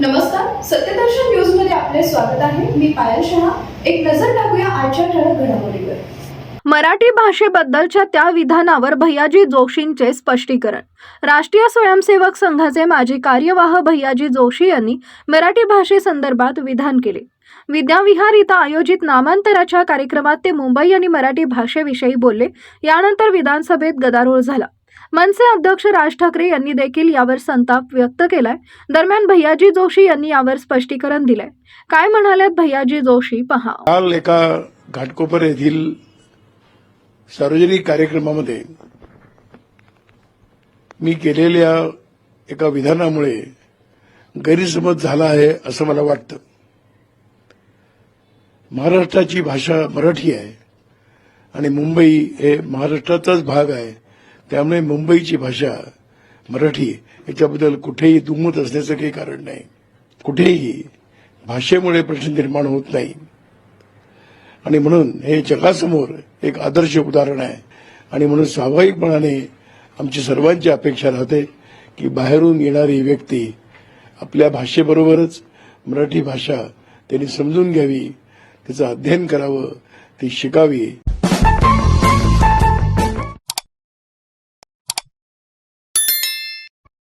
नमस्कार सत्यदर्शन न्यूजमध्ये आपले स्वागत आहे. मी पायल शहा. एक नजर टाकूया आजच्या ठळक घडामोडीवर. मराठी भाषेबद्दलच्या त्या विधानावर भैयाजी जोशींचे स्पष्टीकरण. राष्ट्रीय स्वयंसेवक संघाचे माजी कार्यवाह भैयाजी जोशी यांनी मराठी भाषेसंदर्भात विधान केले. विद्याविहार इथं आयोजित नामांतराच्या कार्यक्रमात ते मुंबई आणि मराठी भाषेविषयी बोलले. यानंतर विधानसभेत गदारोळ झाला. मनसे अध्यक्ष राज ठाकरे यांनी देखील यावर संताप व्यक्त केलाय. दरम्यान भैयाजी जोशी यांनी यावर स्पष्टीकरण दिलंय. काय म्हणाल्यात भैयाजी जोशी? पहा. काल एका घाटकोपर येथील सार्वजनिक कार्यक्रमामध्ये मी केलेल्या एका विधानामुळे गैरसमज झाला आहे असं मला वाटतं. महाराष्ट्राची भाषा मराठी आहे आणि मुंबई हे महाराष्ट्राचाच भाग आहे. त्यामुळे मुंबईची भाषा मराठी याच्याबद्दल कुठेही दुमत असण्याचं काही कारण नाही. कुठेही भाषेमुळे प्रश्न निर्माण होत नाही. आणि म्हणून हे जगासमोर एक आदर्श उदाहरण आहे. आणि म्हणून स्वाभाविकपणाने आमची सर्वांची अपेक्षा राहते की बाहेरून येणारी व्यक्ती आपल्या भाषेबरोबरच मराठी भाषा त्यांनी समजून घ्यावी त्याचं अध्ययन करावं ती शिकावी.